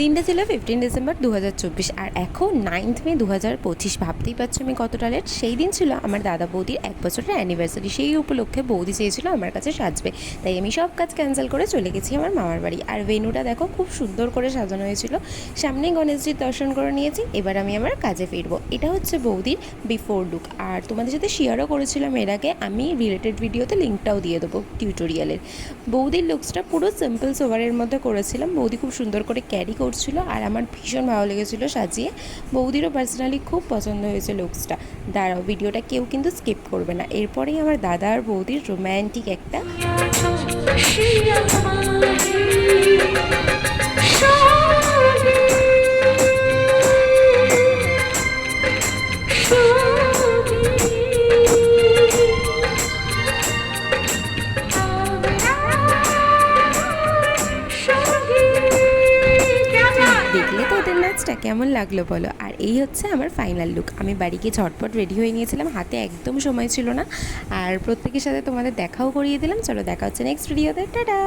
দিনটা ছিল fifteen December দু হাজার চব্বিশ, আর এখন নাইন্থ মে দু হাজার পঁচিশ। ভাবতেই পারছ আমি কতটা লেট সেই দিন ছিল আমার দাদা বৌদির এক বছরের অ্যানিভার্সারি সেই উপলক্ষে বৌদি চেয়েছিল আমার কাছে সাজবে। তাই আমি সব কাজ ক্যান্সেল করে চলে গেছি আমার মামার বাড়ি। আর ভেনুটা দেখো খুব সুন্দর করে সাজানো হয়েছিল। সামনেই গণেশজির দর্শন করে নিয়েছি। এবার আমি আমার কাজে ফিরবো। এটা হচ্ছে বৌদির বিফোর লুক আর তোমাদের সাথে শেয়ারও করেছিলাম এর আগে। আমি রিলেটেড ভিডিওতে লিঙ্কটাও দিয়ে দেবো টিউটোরিয়ালের বৌদির লুকসটা পুরো সিম্পল সোভারের মধ্যে করেছিলাম। বৌদি খুব সুন্দর করে ক্যারি করছিল আর আমার ভীষণ ভালো লেগেছিল সাজিয়ে। বৌদিরও পার্সোনালি খুব পছন্দ হয়েছে লুকসটা দাঁড়াও ভিডিওটা কেউ কিন্তু স্কিপ করবে না। এরপরেই আমার দাদা আর বৌদির রোম্যান্টিক একটা দেখলে তো ওদের নাচটা, কেমন লাগল বলো? আর এই হচ্ছে আমার ফাইনাল লুক আমি বাড়ি গিয়ে ঝটপট রেডি হয়ে নিয়েছিলাম, হাতে একদম সময় ছিল না। আর প্রত্যেকের সাথে তোমাদের দেখাও করিয়ে দিলাম। চলো দেখা হচ্ছে নেক্সট ভিডিওতে টাটা!